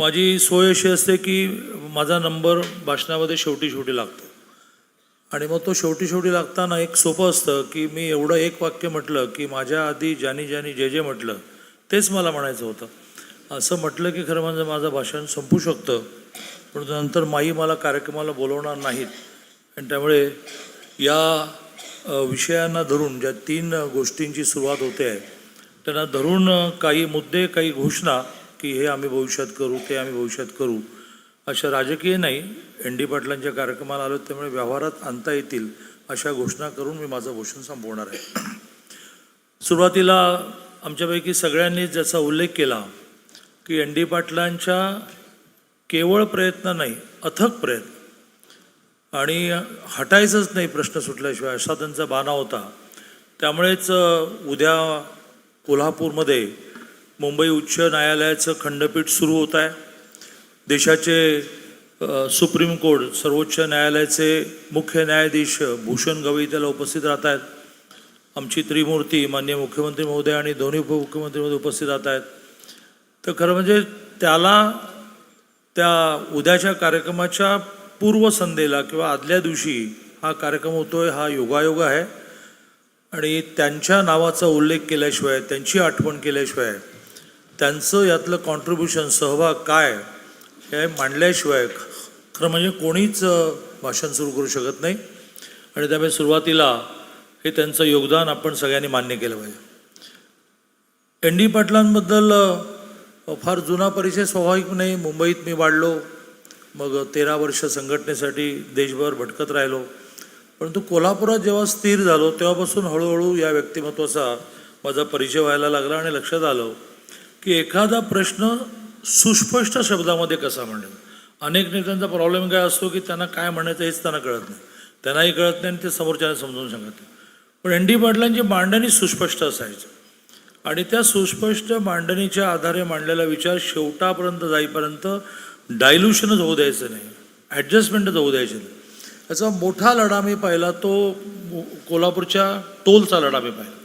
माझी सोय अशी असते की माझा नंबर भाषणामध्ये शेवटी शेवटी लागतो. आणि मग तो शेवटी शेवटी लागताना एक सोपं असतं की मी एवढं एक वाक्य म्हटलं की माझ्या आधी ज्यानी ज्यानी जे जे म्हटलं तेच मला म्हणायचं होतं. असं म्हटलं की खरं म्हणजे माझं भाषण संपू शकतं. पण नंतर माई मला कार्यक्रमाला बोलवणार नाहीत. आणि त्यामुळे या विषयांना धरून ज्या तीन गोष्टींची सुरुवात होते आहे त्यांना धरून काही मुद्दे काही घोषणा की हे आम्ही भविष्यात करू ते आम्ही भविष्यात करू. अशा राजकीय नाही एन डी पाटलांच्या कार्यक्रमाला आलो त्यामुळे व्यवहारात आणता येतील अशा घोषणा करून मी माझं भाषण संपवणार आहे. सुरुवातीला आमच्यापैकी सगळ्यांनी ज्याचा उल्लेख केला की एन डी पाटलांच्या केवळ प्रयत्न नाही अथक प्रयत्न. आणि हटायचंच नाही प्रश्न सुटल्याशिवाय असा त्यांचा बाणा होता. त्यामुळेच उद्या कोल्हापूरमध्ये मुंबई उच्च न्यायालयाचं खंडपीठ सुरू होत आहे. देशाचे सुप्रीम कोर्ट सर्वोच्च न्यायालयाचे मुख्य न्यायाधीश भूषण गवई त्याला उपस्थित राहत आहेत. आमची त्रिमूर्ती माननीय मुख्यमंत्री महोदय आणि दोन्ही उपमुख्यमंत्री महोदय उपस्थित राहत आहेत. तर खरं म्हणजे त्याला त्या उद्याच्या कार्यक्रमाच्या पूर्वसंध्येला किंवा आदल्या दिवशी हा कार्यक्रम होतो आहे हा योगायोग आहे. आणि त्यांच्या नावाचा उल्लेख केल्याशिवाय त्यांची आठवण केल्याशिवाय त्यांचं यातलं कॉन्ट्रीब्युशन सहभाग काय हे मांडल्याशिवाय खरं म्हणजे कोणीच भाषण सुरू करू शकत नाही. आणि त्यामुळे सुरुवातीला हे त्यांचं योगदान आपण सगळ्यांनी मान्य केलं पाहिजे. एन डी पाटलांबद्दल फार जुना परिचय स्वाभाविक नाही. मुंबईत मी वाढलो. मग तेरा वर्ष संघटनेसाठी देशभर भटकत राहिलो. परंतु कोल्हापुरात जेव्हा स्थिर झालो तेव्हापासून हळूहळू या व्यक्तिमत्वाचा माझा परिचय व्हायला लागला आणि लक्षात आलं की एखादा प्रश्न सुस्पष्ट शब्दामध्ये कसा म्हणेल? अनेक नेत्यांचा प्रॉब्लेम काय असतो की त्यांना काय म्हणायचं हेच त्यांना कळत नाही. त्यांनाही कळत नाही आणि ते समोरच्याला समजून सांगत नाही. पण एन डी पाटलांची मांडणी सुस्पष्ट असायची. आणि त्या सुस्पष्ट मांडणीच्या आधारे मांडलेला विचार शेवटापर्यंत जाईपर्यंत डायल्युशनच होऊ द्यायचं नाही. ॲडजस्टमेंटच होऊ द्यायचे नाही. याचा मोठा लढा मी पाहिला तो कोल्हापूरच्या टोलचा लढा मी पाहिला.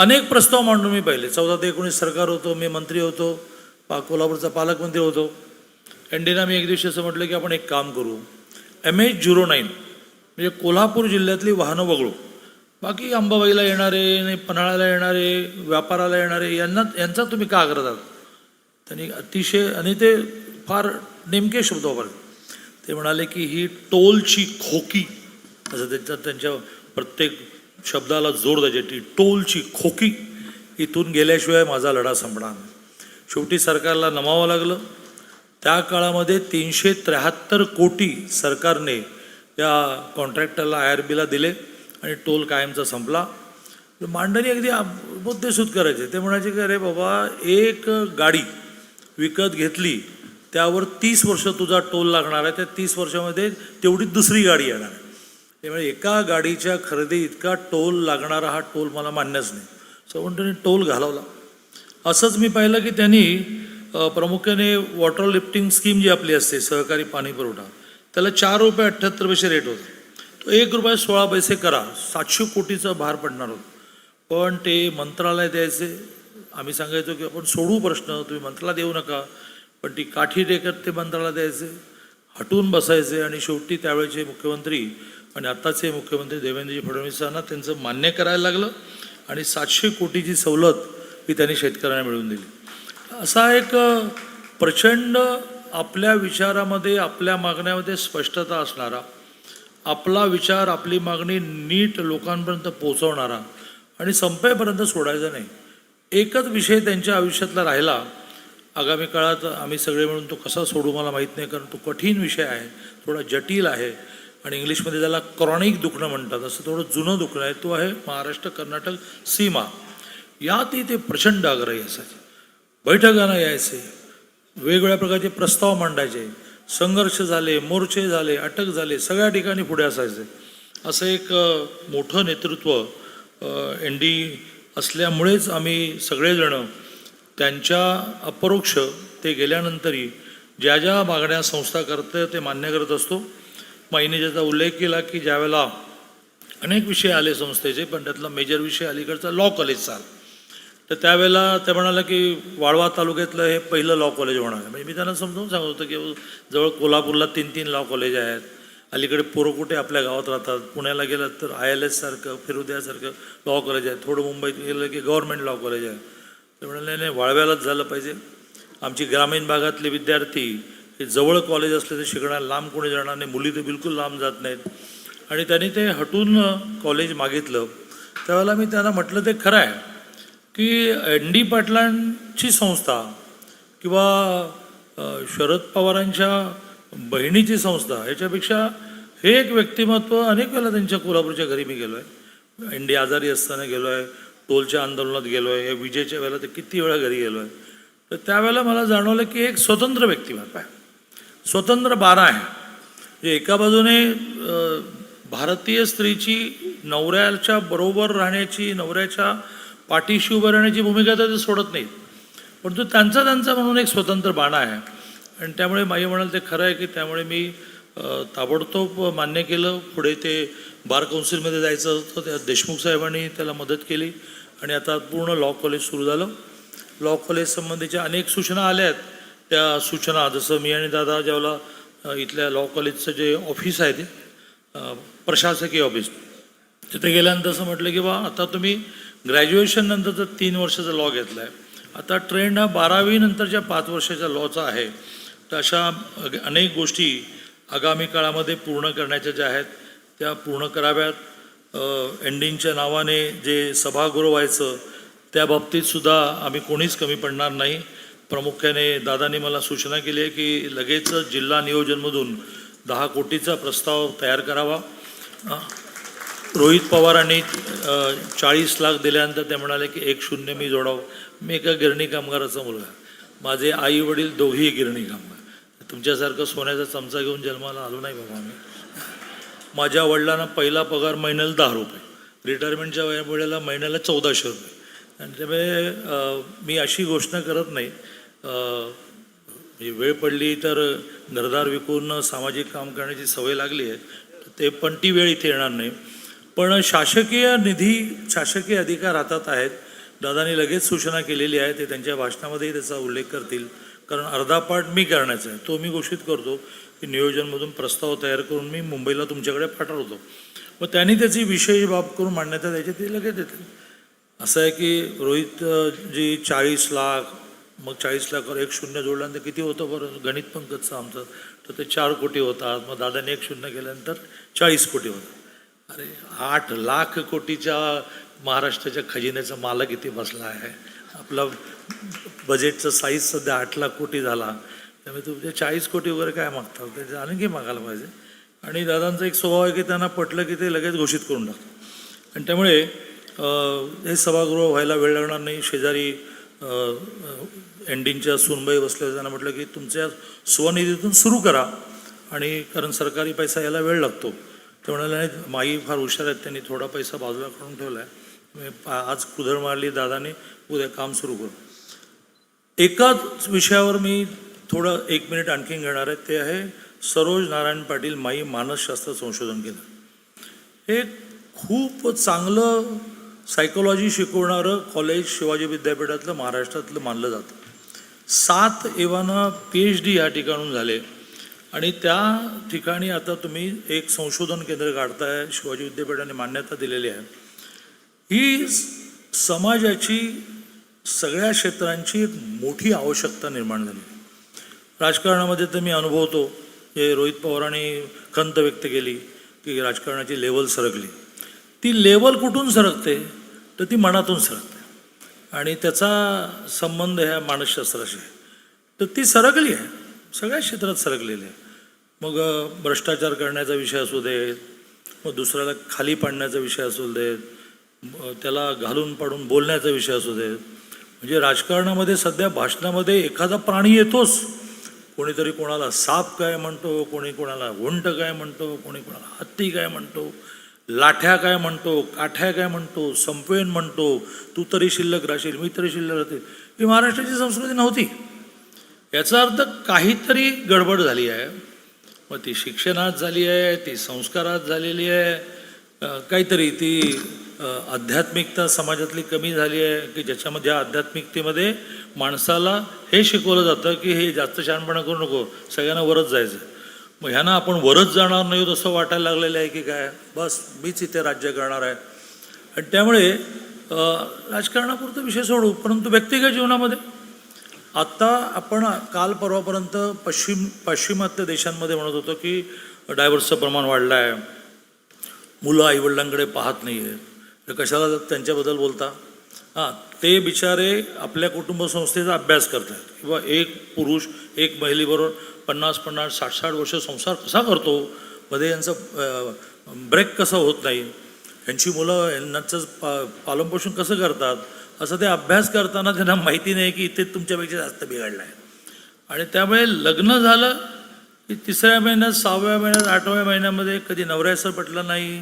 अनेक प्रस्ताव मांडून मी पाहिले. चौदा ते एकोणीस सरकार होतो मी मंत्री होतो पा कोल्हापूरचा पालकमंत्री होतो. एन मी एक दिवशी असं म्हटलं की आपण एक काम करू. एम एच झिरो नाईन म्हणजे कोल्हापूर जिल्ह्यातली वाहनं वगळू. बाकी अंबाबाईला येणारे आणि पन्हाळ्याला येणारे व्यापाराला येणारे यांना यांचा तुम्ही का आग्रह आहात? त्यांनी अतिशय आणि ते फार नेमके शब्द वापरले. ते म्हणाले की ही टोलची खोकी असं त्यांच्या त्यांच्या प्रत्येक शब्दाला जोर द्यायची. ती टोलची खोकी इथून गेल्याशिवाय माझा लढा संपणार नाही. शेवटी सरकारला नमावं लागलं. त्या काळामध्ये तीनशे त्र्याहत्तर कोटी सरकारने या कॉन्ट्रॅक्टरला आय आर बीला दिले आणि टोल कायमचा संपला. मांडणी अगदी मुद्देसूद करायचे. ते म्हणायचे की अरे बाबा एक गाडी विकत घेतली त्यावर तीस वर्ष तुझा टोल लागणार आहे. त्या तीस वर्षामध्ये तेवढी दुसरी गाडी येणार आहे. त्यामुळे एका गाडीच्या खरेदी इतका टोल लागणारा हा टोल मला मान्यच नाही. सो म्हणून त्यांनी टोल घालवला. असंच मी पाहिलं की त्यांनी प्रामुख्याने वॉटर लिफ्टिंग स्कीम जी आपली असते सहकारी पाणी पुरवठा त्याला चार रुपये अठ्ठ्याहत्तर पैसे रेट होता. तो एक रुपये सोळा पैसे करा सातशे कोटीचा भार पडणार होता. पण ते मंत्रालय द्यायचे. आम्ही सांगायचो की आपण सोडू प्रश्न तुम्ही मंत्रालय देऊ नका. पण ती काठी टेकत ते मंत्रालय द्यायचे. हटून बसायचे आणि शेवटी त्यावेळेचे मुख्यमंत्री आणि आत्ताचे मुख्यमंत्री देवेंद्रजी फडणवीसांना त्यांचं मान्य करायला लागलं आणि सातशे कोटीची सवलत ही त्यांनी शेतकऱ्यांना मिळवून दिली. असा एक प्रचंड आपल्या विचारामध्ये आपल्या मागण्यामध्ये स्पष्टता असणारा आपला विचार आपली मागणी नीट लोकांपर्यंत पोचवणारा आणि संपेपर्यंत सोडायचा नाही एकच विषय त्यांच्या आयुष्यातला राहिला. आगामी काळात आम्ही सगळे मिळून तो कसा सोडू मला माहीत नाही कारण तो कठीण विषय आहे थोडा जटिल आहे. आणि इंग्लिशमध्ये ज्याला क्रॉनिक दुखणं म्हणतात. असं थोडं जुनं दुखणं आहे. तो आहे महाराष्ट्र कर्नाटक सीमा. यातही ते प्रचंड आग्रही असायचे. बैठकांना यायचे. वेगवेगळ्या प्रकारचे प्रस्ताव मांडायचे. संघर्ष झाले मोर्चे झाले अटक झाले सगळ्या ठिकाणी पुढे असायचे. असं एक मोठं नेतृत्व एन डी असल्यामुळेच आम्ही सगळेजणं त्यांच्या अपरोक्ष ते गेल्यानंतरही ज्या ज्या मागण्या संस्था करते ते मान्य करत असतो माईने ज्याचा उल्लेख केला की ज्यावेळेला अनेक विषय आले संस्थेचे पण त्यातला मेजर विषय अलीकडचा लॉ कॉलेजचा तर त्यावेळेला ते म्हणाला की वाळवा तालुक्यातलं हे पहिलं लॉ कॉलेज होणार आहे. म्हणजे मी त्यांना समजावून सांगत होतो की जवळ कोल्हापूरला तीन तीन लॉ कॉलेज आहेत. अलीकडे पोरं कुठे आपल्या गावात राहतात? पुण्याला गेलं तर आय एल एससारखं फिरुद्यासारखं लॉ कॉलेज आहे. थोडं मुंबईत गेलं की गव्हर्नमेंट लॉ कॉलेज आहे. ते म्हणाले नाही वाळव्यालाच झालं पाहिजे. आमची ग्रामीण भागातले विद्यार्थी हे जवळ कॉलेज असले तर शिकणार लांब कोणी जाणार नाही मुली तर बिलकुल लांब जात नाहीत. आणि त्यांनी ते हटून कॉलेज मागितलं. त्यावेळेला मी त्यांना म्हटलं ते खरं आहे की एन डी पाटलांची संस्था किंवा शरद पवारांच्या बहिणीची संस्था याच्यापेक्षा हे एक व्यक्तिमत्व अनेक वेळेला त्यांच्या कोल्हापूरच्या घरी मी गेलो आहे एन डी आजारी असताना गेलो आहे टोलच्या आंदोलनात गेलो आहे विजेच्या वेळेला तर किती वेळा घरी गेलो आहे तर त्यावेळेला मला जाणवलं की एक स्वतंत्र व्यक्तिमत्व आहे. स्वतंत्र बारा आहे. म्हणजे एका बाजूने भारतीय स्त्रीची नवऱ्याच्या बरोबर राहण्याची नवऱ्याच्या पाठीशी उभं राहण्याची भूमिका तर ते सोडत नाहीत. परंतु त्यांचा त्यांचा म्हणून एक स्वतंत्र बाणा आहे. आणि त्यामुळे माई म्हणाल ते खरं आहे की त्यामुळे मी ताबडतोब मान्य केलं. पुढे ते बार कौन्सिलमध्ये जायचं होतं. त्या देशमुख साहेबांनी त्याला मदत केली. आणि आता पूर्ण लॉ कॉलेज सुरू झालं. लॉ कॉलेज संबंधीच्या अनेक सूचना आल्या आहेत. त्या सूचना जसं मी आणि दादा ज्यावेळेला इथल्या लॉ कॉलेजचं जे ऑफिस आहे ते प्रशासकीय ऑफिस तिथे गेल्यानंतर असं म्हटलं की बा आता तुम्ही ग्रॅज्युएशन नंतरचा तीन वर्षाचा लॉ घेतला आहे आता ट्रेंड हा बारावीनंतरच्या पाच वर्षाच्या लॉचा आहे. तर अशा अनेक गोष्टी आगामी काळामध्ये पूर्ण करण्याच्या ज्या आहेत त्या पूर्ण कराव्यात. एंडिंगच्या नावाने जे सभागृह व्हायचं त्या बाबतीतसुद्धा आम्ही कोणीच कमी पडणार नाही. प्रामुख्याने दादांनी मला सूचना केली आहे की लगेच जिल्हा नियोजनमधून दहा कोटीचा प्रस्ताव तयार करावा. रोहित पवारांनी चाळीस लाख दिल्यानंतर ते म्हणाले की एक शून्य मी जोडावं. मी एका गिरणी कामगाराचा मुलगा आहे. माझे आई वडील दोघेही गिरणी कामगार तुमच्यासारखं सोन्याचा चमचा घेऊन जन्माला आलो नाही बाबा आम्ही. माझ्या वडिलांना पहिला पगार महिन्याला दहा रुपये. रिटायरमेंटच्या वया वेळेला महिन्याला चौदाशे रुपये. आणि त्यामुळे मी अशी घोषणा करत नाही. म्हणजे वेळ पडली तर घरदार विकून सामाजिक काम करण्याची सवय लागली आहे. ते पण ती वेळ इथे येणार नाही. पण शासकीय निधी शासकीय अधिकार हातात आहेत. दादानी लगेच सूचना केलेली आहे. ते त्यांच्या भाषणामध्येही त्याचा उल्लेख करतील. कारण अर्धा पाठ मी करण्याचा आहे. तो मी घोषित करतो की नियोजनमधून प्रस्ताव तयार करून मी मुंबईला तुमच्याकडे पाठवतो. मग त्यांनी त्याची विशेष बाब करून मान्यता द्यायची ते लगेच देतील. असं आहे की रोहित जी चाळीस लाख मग चाळीस लाखावर एक शून्य जोडल्यानंतर किती होतं बरं? गणित पण कच्चं आमचं. तर ते चार कोटी होतात. मग दादाने एक शून्य केल्यानंतर चाळीस कोटी होतात. अरे आठ लाख कोटीच्या महाराष्ट्राच्या खजिन्याचा मालक इथे बसला आहे. आपला बजेटचं साईज सध्या आठ लाख कोटी झाला. त्यामुळे तुमचे चाळीस कोटी वगैरे काय मागतात त्याचे आणखी मागायला पाहिजे. आणि दादांचा एक स्वभाव आहे की त्यांना पटलं की ते लगेच घोषित करून टाकतात. आणि त्यामुळे हे सभागृह व्हायला वेळ लागणार नाही. शेजारी एंडिंगच्या सुनबाई बसल्या त्यांना म्हटलं की तुमच्या स्वनिधीतून सुरू करा. आणि कारण सरकारी पैसा याला वेळ लागतो. ते म्हणाले नाही माई फार हुशार आहेत त्यांनी थोडा पैसा बाजूला करून ठेवला आहे आज कुदळ मारली दादाने उद्या काम सुरू करू. एकाच विषयावर मी थोडं एक मिनिट आणखीन घेणार आहे. ते आहे सरोज नारायण पाटील माई मानसशास्त्र संशोधन केंद्र. हे खूप चांगलं सायकोलॉजी शिकवणारं कॉलेज शिवाजी विद्यापीठातलं महाराष्ट्रातलं मानलं जातं. सात एवाना पी एच डी या ठिकाणून झाले. आणि त्या ठिकाणी आता तुम्ही एक संशोधन केंद्र काढताय शिवाजी विद्यापीठाने मान्यता दिलेली आहे. ही समाजाची सगळ्या क्षेत्रांची एक मोठी आवश्यकता निर्माण झाली. राजकारणामध्ये तर मी अनुभवतो हे रोहित पवारांनी खंत व्यक्त केली की राजकारणाची लेवल सरकली. ती लेवल कुठून सरकते? तर ती मनातून सरकते. आणि त्याचा संबंध ह्या मानसशास्त्राशी तर ती सरकली आहे. सगळ्या क्षेत्रात सरकलेली आहे. मग भ्रष्टाचार करण्याचा विषय असू देत मग दुसऱ्याला खाली पाडण्याचा विषय असू देत त्याला घालून पाडून बोलण्याचा विषय असू देत. म्हणजे राजकारणामध्ये सध्या भाषणामध्ये एखादा प्राणी येतोच. कोणीतरी कोणाला साप काय म्हणतो कोणी कोणाला उंट काय म्हणतो कोणी कोणाला हत्ती काय म्हणतो लाठ्या काय म्हणतो काठ्या काय म्हणतो संपवेन म्हणतो तू तरी शिल्लक राहशील मी तरी शिल्लक राहतील ही महाराष्ट्राची संस्कृती नव्हती. याचा अर्थ काहीतरी गडबड झाली आहे. मग ती शिक्षणात झाली आहे ती संस्कारात झालेली आहे. काहीतरी ती आध्यात्मिकता समाजातली कमी झाली आहे की ज्याच्यामध्ये आध्यात्मिकतेमध्ये माणसाला हे शिकवलं जातं की हे जास्त शहाणपणा करू नको सगळ्यांना वरच जायचं. मग ह्यांना आपण वरच जाणार नाही असं वाटायला लागलेलं आहे की काय? बस मीच इथे राज्य करणार आहे. आणि त्यामुळे राजकारणापुरतं विषय सोडू परंतु व्यक्तिगत जीवनामध्ये. आत्ता आपण काल परवापर्यंत पश्चिम पाश्चिमात्य देशांमध्ये म्हणत होतो की डायव्हर्सचं प्रमाण वाढलं आहे मुलं आईवडिलांकडे पाहत नाही आहे तर कशाला त्यांच्याबद्दल बोलता? हां ते बिचारे आपल्या कुटुंब संस्थेचा अभ्यास करतात किंवा एक पुरुष एक महिलेबरोबर पन्नास पन्नास साठ साठ वर्ष संसार कसा करतो? मध्ये यांचं ब्रेक कसं होत नाही? यांची मुलं यांचं पा पालनपोषण कसं करतात? असं ते अभ्यास करताना त्यांना माहिती नाही की इथे तुमच्यापेक्षा जास्त बिघडलं आहे आणि त्यामुळे लग्न झालं की तिसऱ्या महिन्यात सहाव्या महिन्यात आठव्या महिन्यामध्ये कधी नवऱ्याचं पटलं नाही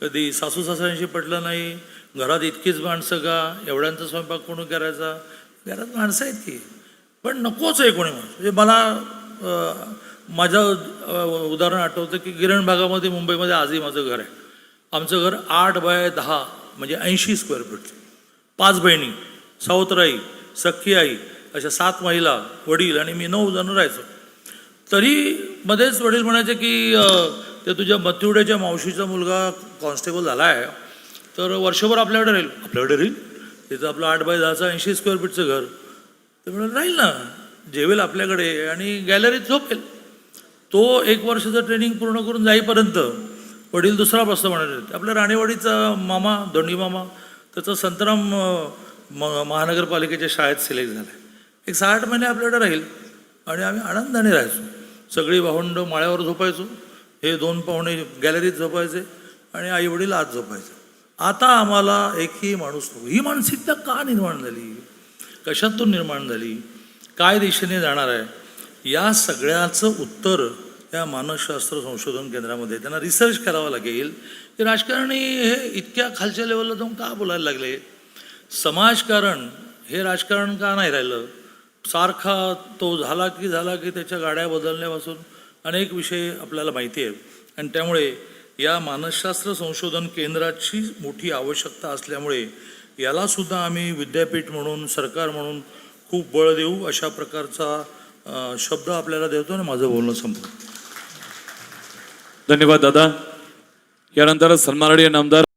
कधी सासू सासऱ्यांशी पटलं नाही घरात इतकीच माणसं का एवढ्यांचा स्वयंपाक कोण करायचा? घरात माणसं आहेत की. पण नकोच आहे कोणी माणूस. म्हणजे मला माझं उदाहरण आठवतं की गिरण भागामध्ये मुंबईमध्ये आजही माझं घर आहे. आमचं घर आठ बाय दहा म्हणजे ऐंशी स्क्वेअर फीटचं पाच बहिणी सावतराई सख्खी आई अशा सात महिला वडील आणि मी नऊ जण राहायचो. तरी मध्येच वडील म्हणायचे की ते तुझ्या मतिवड्याच्या मावशीचा मुलगा कॉन्स्टेबल झाला आहे. तर वर्षभर आपल्याकडे राहील. आपल्याकडे राहील? तिथं आपलं आठ बाय दहाचं ऐंशी स्क्वेअर फीटचं घर. ते म्हणाल राहील ना. जेवेल आपल्याकडे आणि गॅलरीत झोपेल. तो एक वर्षाचं ट्रेनिंग पूर्ण करून जाईपर्यंत वडील दुसरा प्रस्ताव म्हणाले आपल्या राणेवाडीचा मामा दोंडी मामा त्याचा संतराम महानगरपालिकेच्या शाळेत सिलेक्ट झाला आहे एक सहा आठ महिने आपल्याकडे राहील आणि आम्ही आनंदाने राहायचो. सगळी भावंड माळ्यावर झोपायचो. हे दोन पाहुणे गॅलरीत झोपायचे आणि आई वडील आत झोपायचे. आता आम्हाला एकही माणूस नको ही मानसिकता का निर्माण झाली? कशातून निर्माण झाली? काय दिशेने जाणार आहे? या सगळ्याचं उत्तर या मानसशास्त्र संशोधन केंद्रामध्ये त्यांना रिसर्च करावं लागेल. की राजकारणी हे इतक्या खालच्या लेवलला जाऊन का बोलायला लागले? समाजकारण हे राजकारण का नाही राहिलं? सारखा तो झाला की झाला की त्याच्या गाड्या बदलण्यापासून अनेक विषय आपल्याला माहिती आहे. आणि त्यामुळे या मानसशास्त्र संशोधन केंद्राची मोठी आवश्यकता असल्यामुळे याला सुद्धा आम्ही विद्यापीठ म्हणून सरकार म्हणून खूप बळ देऊ अशा प्रकारचा शब्द आपल्याला देतो आणि माझं बोलणं संपलं. धन्यवाद दादा. यानंतर सन्माननीय नामदार